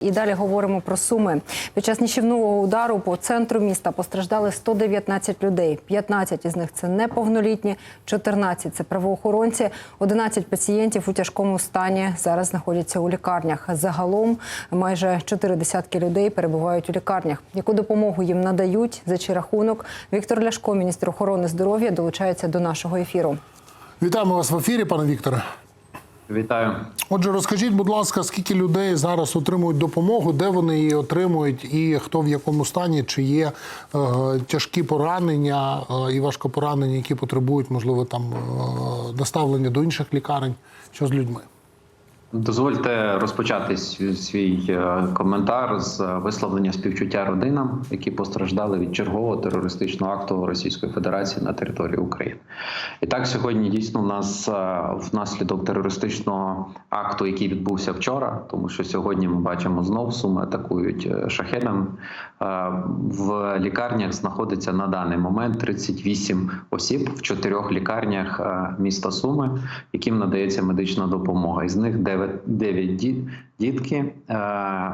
І далі говоримо про суми. Під час нічівного удару по центру міста постраждали 119 людей. 15 із них це неповнолітні, 14 – це правоохоронці, 11 пацієнтів у тяжкому стані зараз знаходяться у лікарнях. Загалом майже 4 десятки людей перебувають у лікарнях. Яку допомогу їм надають за чий рахунок? Віктор Ляшко, міністр охорони здоров'я, долучається до нашого ефіру. Вітаємо вас в ефірі, пане Вікторе. Вітаю. Отже, розкажіть, будь ласка, скільки людей зараз отримують допомогу, де вони її отримують, і хто в якому стані, чи є е, тяжкі поранення е, і важкопоранення, які потребують, можливо, там е, доставлення до інших лікарень, що з людьми? Дозвольте розпочати свій е, коментар з висловлення співчуття родинам, які постраждали від чергового терористичного акту Російської Федерації на території України. І так сьогодні дійсно у нас е, внаслідок терористичного акту, який відбувся вчора, тому що сьогодні ми бачимо знов суми атакують е, шахедами. е, В лікарнях знаходиться на даний момент 38 осіб в чотирьох лікарнях е, міста Суми, яким надається медична допомога. Із них 9, 9 діт, дітки. Е,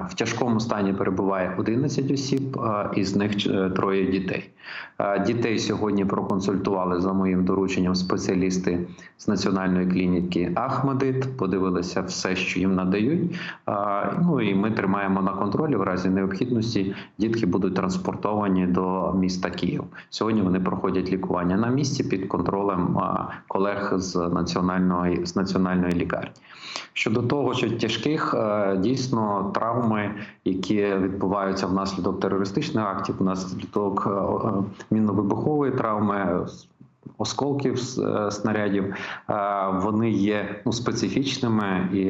В тяжкому стані перебуває 11 осіб, е, із них е, троє дітей. Е, Дітей сьогодні проконсультували за моїм дорученням спеціалісти з національної клініки Ахмадит. Подивилися все, що їм надають. Е, Ну і ми тримаємо на контролі. В разі необхідності дітки будуть транспортовані до міста Київ. Сьогодні вони проходять лікування на місці під контролем колег з національної з національної лікарні. Щодо того, що тяжких е, дійсно травми, які відбуваються внаслідок терористичних актів, внаслідок е, е, мінно-вибухової травми. Осколків е, снарядів е, вони є ну специфічними, і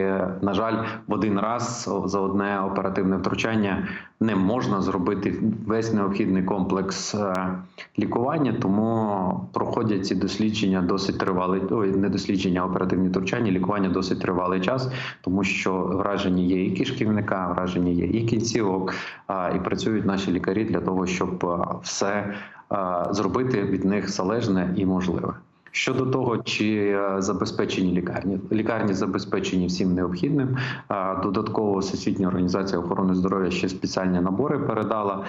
на жаль, в один раз за одне оперативне втручання не можна зробити весь необхідний комплекс е, лікування, тому проходять ці дослідження досить тривалий. Ой, не дослідження, а оперативні втручання, лікування досить тривалий час, тому що вражені є і кишківника, вражені є і кінцівок, і працюють наші лікарі для того, щоб все зробити від них залежне і можливе. Щодо того, чи е, забезпечені лікарні, лікарні забезпечені всім необхідним. Додатково Всесвітня організація охорони здоров'я ще спеціальні набори передала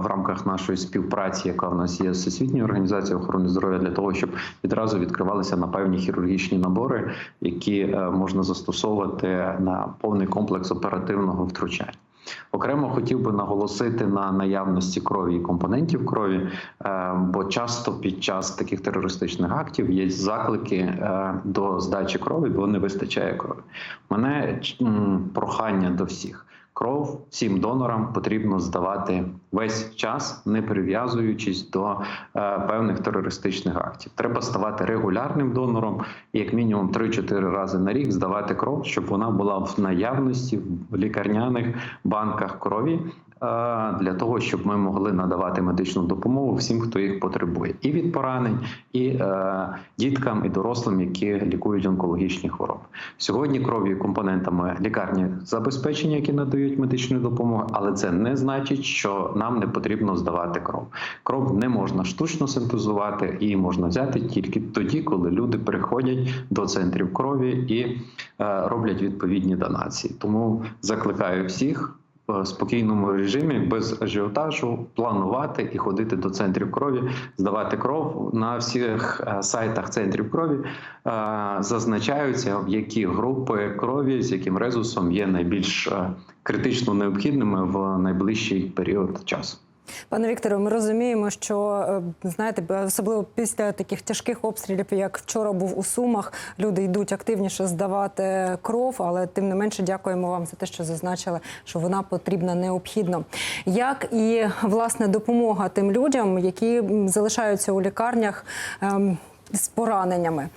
в рамках нашої співпраці, яка в нас є з Всесвітньою організацією охорони здоров'я, для того, щоб відразу відкривалися на певні хірургічні набори, які е, можна застосовувати на повний комплекс оперативного втручання. Окремо хотів би наголосити на наявності крові і компонентів крові, е, бо часто під час таких терористичних актів є заклики е, до здачі крові, бо не вистачає крові. Мене прохання до всіх. Кров всім донорам потрібно здавати весь час, не прив'язуючись до е, певних терористичних актів. Треба ставати регулярним донором, і як мінімум 3-4 рази на рік здавати кров, щоб вона була в наявності в лікарняних банках крові. Для того щоб ми могли надавати медичну допомогу всім, хто їх потребує, і від поранень, і е, діткам, і дорослим, які лікують онкологічні хвороби. Сьогодні кров'ю і компонентами лікарні забезпечені, які надають медичну допомогу, але це не значить, що нам не потрібно здавати кров. Кров не можна штучно синтезувати, її можна взяти тільки тоді, коли люди приходять до центрів крові і е, роблять відповідні донації. Тому закликаю всіх. В спокійному режимі без ажіотажу планувати і ходити до центрів крові, здавати кров на всіх е, сайтах центрів крові. е, Зазначаються в які групи крові з яким резусом є найбільш е, критично необхідними в найближчий період часу. Пане Вікторе, ми розуміємо, що е, знаєте, особливо після таких тяжких обстрілів, як вчора був у Сумах, люди йдуть активніше здавати кров, але тим не менше дякуємо вам за те, що зазначили, що вона потрібна необхідно. Як і власне допомога тим людям, які залишаються у лікарнях. З пораненнями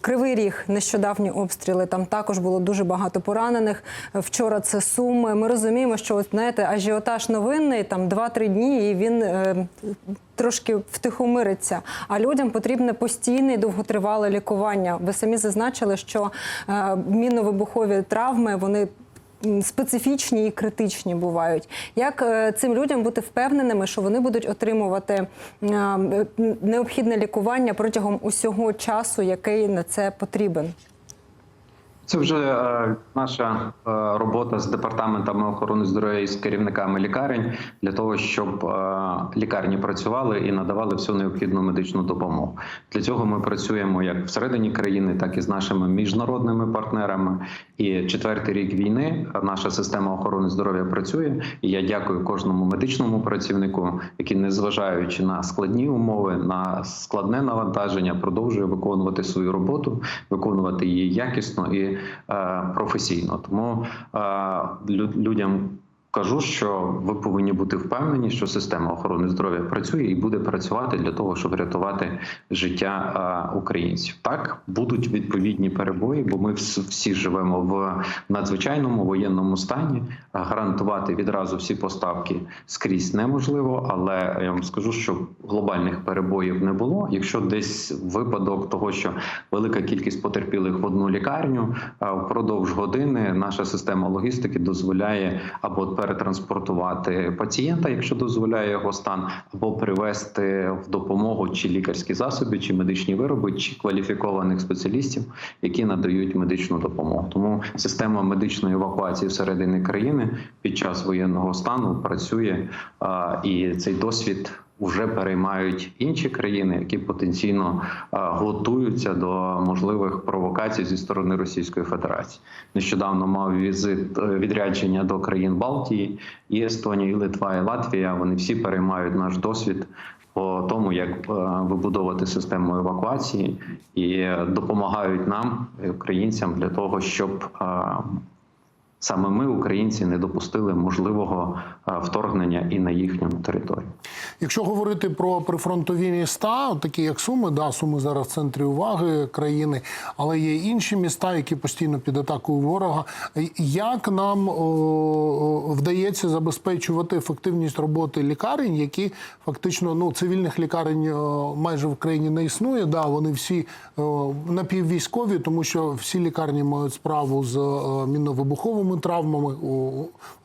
кривий ріг, нещодавні обстріли. Там також було дуже багато поранених. Вчора це суми. Ми розуміємо, що от, знаєте, ажіотаж новинний там 2-3 дні, і він е, трошки втихомириться. А людям потрібне постійне і довготривале лікування. Ви самі зазначили, що е, мінно-вибухові травми вони. Специфічні і критичні бувають. Як е, цим людям бути впевненими, що вони будуть отримувати е, необхідне лікування протягом усього часу, який на це потрібен? Це вже е, наша е, робота з департаментами охорони здоров'я і з керівниками лікарень для того, щоб е, лікарні працювали і надавали всю необхідну медичну допомогу. Для цього ми працюємо як всередині країни, так і з нашими міжнародними партнерами. І четвертий рік війни наша система охорони здоров'я працює. І я дякую кожному медичному працівнику, який, незважаючи на складні умови, на складне навантаження, продовжує виконувати свою роботу, виконувати її якісно і професійно. Тому е, людям. Кажу, що ви повинні бути впевнені, що система охорони здоров'я працює і буде працювати для того, щоб рятувати життя е, українців. Так будуть відповідні перебої, бо ми всі живемо в надзвичайному воєнному стані. Гарантувати відразу всі поставки скрізь неможливо, але я вам скажу, що глобальних перебоїв не було. Якщо десь випадок того, що велика кількість потерпілих в одну лікарню а впродовж години наша система логістики дозволяє або перетранспортувати пацієнта, якщо дозволяє його стан, або привезти в допомогу чи лікарські засоби, чи медичні вироби, чи кваліфікованих спеціалістів, які надають медичну допомогу. Тому система медичної евакуації всередині країни під час воєнного стану працює, і цей досвід. Вже переймають інші країни, які потенційно готуються до можливих провокацій зі сторони Російської Федерації. Нещодавно мав візит е, відрядження до країн Балтії, і Естонія, і Литва, і Латвія. Вони всі переймають наш досвід по тому, як е, вибудовувати систему евакуації, і е, допомагають нам, е, українцям, для того, щоб е, саме ми, українці, не допустили можливого е, вторгнення і на їхню територію. Якщо говорити про прифронтові міста, такі як Суми, да, Суми зараз в центрі уваги країни, але є інші міста, які постійно під атакою ворога. Як нам о, вдається забезпечувати ефективність роботи лікарень, які фактично ну цивільних лікарень майже в країні не існує? Да, вони всі о, напіввійськові, тому що всі лікарні мають справу з о, мінно-вибуховими травмами,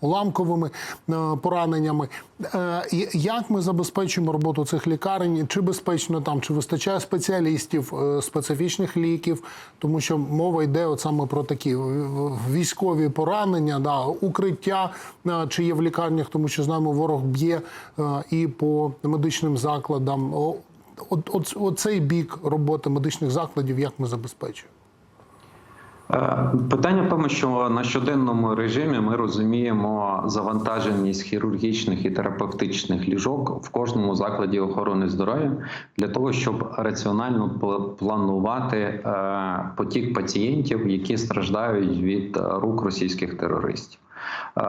уламковими е, пораненнями. Е, Як ми забезпечуємо роботу цих лікарень? Чи безпечно там, чи вистачає спеціалістів, е, специфічних ліків? Тому що мова йде от саме про такі військові поранення, да, укриття, чи є в лікарнях, тому що знаємо, ворог б'є і по медичним закладам. От, от, оцей бік роботи медичних закладів, як ми забезпечуємо? Е, Питання в тому, що на щоденному режимі ми розуміємо завантаженість хірургічних і терапевтичних ліжок в кожному закладі охорони здоров'я для того, щоб раціонально планувати е, потік пацієнтів, які страждають від е, рук російських терористів. Е,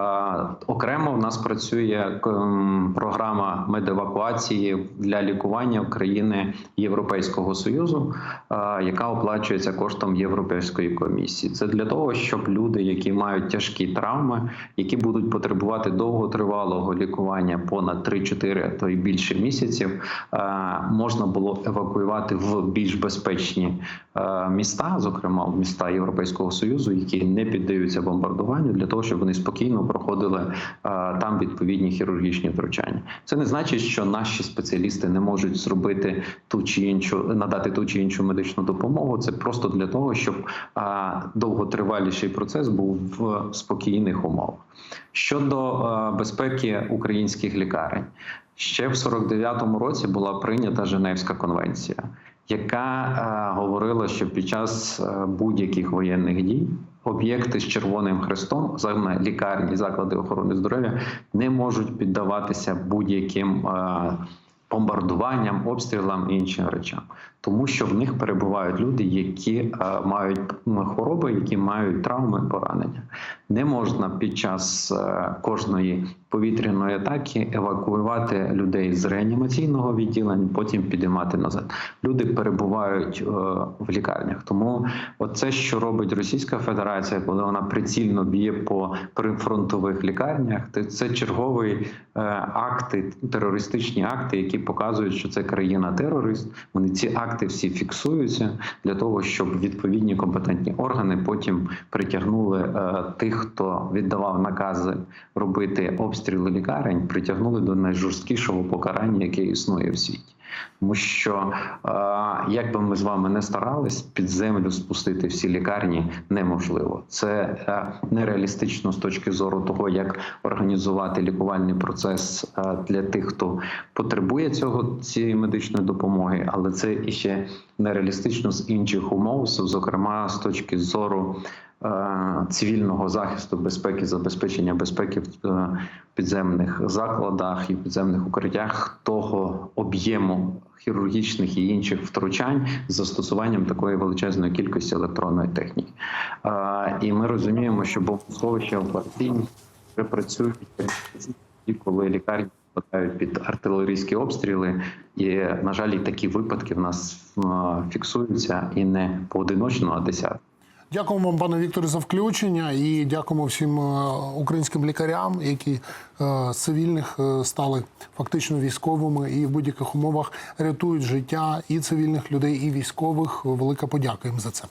Окремо в нас працює ем, програма медевакуації для лікування України Європейського союзу, е, яка оплачується коштом Європейської комісії. Це для того, щоб люди, які мають тяжкі травми, які будуть потребувати довготривалого лікування понад 3-4, а то й більше місяців, е, можна було евакуювати в більш безпечні міста, зокрема міста Європейського союзу, які не піддаються бомбардуванню, для того, щоб вони спокійно проходили е, там відповідні хірургічні втручання. Це не значить, що наші спеціалісти не можуть зробити ту чи іншу надати ту чи іншу медичну допомогу. Це просто для того, щоб е, довготриваліший процес був в спокійних умовах. Щодо е, безпеки українських лікарень, ще в 49-му році була прийнята Женевська конвенція. Яка говорила, що під час будь-яких воєнних дій об'єкти з червоним хрестом, саме лікарні, заклади охорони здоров'я, не можуть піддаватися будь-яким е, бомбардуванням, обстрілам і іншим речам, тому що в них перебувають люди, які е, мають хвороби, які мають травми, поранення. Не можна під час е, кожної повітряної атаки евакуювати людей з реанімаційного відділення, потім підіймати назад. Люди перебувають е, в лікарнях. Тому оце, що робить Російська Федерація, коли вона прицільно б'є по прифронтових лікарнях, це черговий е, акти, терористичні акти, які показують, що це країна терорист. Вони ці акти всі фіксуються для того, щоб відповідні компетентні органи потім притягнули е, тих, хто віддавав накази робити обстріли лікарень, притягнули до найжорсткішого покарання, яке існує в світі. Тому що е, як би ми з вами не старались, під землю спустити всі лікарні неможливо. Це е, нереалістично з точки зору того, як організувати лікувальний процес е, для тих, хто потребує цього цієї медичної допомоги, але це іще нереалістично з інших умов, зокрема з точки зору. Е, Цивільного захисту безпеки, забезпечення безпеки в е, підземних закладах і підземних укриттях того об'єму хірургічних і інших втручань з застосуванням такої величезної кількості електронної техніки. Е, І ми розуміємо, що бомбосховища операційні вже працюють коли лікарні потрапляють під артилерійські обстріли, і на жаль, і такі випадки в нас фіксуються і не поодиночно, а десятки. Дякуємо вам, пане Вікторе, за включення і дякуємо всім е, українським лікарям, які е, з цивільних е, стали фактично військовими і в будь-яких умовах рятують життя і цивільних людей, і військових. Велика подяка їм за це.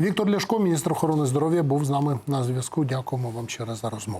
Віктор Ляшко, міністр охорони здоров'я, був з нами на зв'язку. Дякуємо вам ще раз за розмову.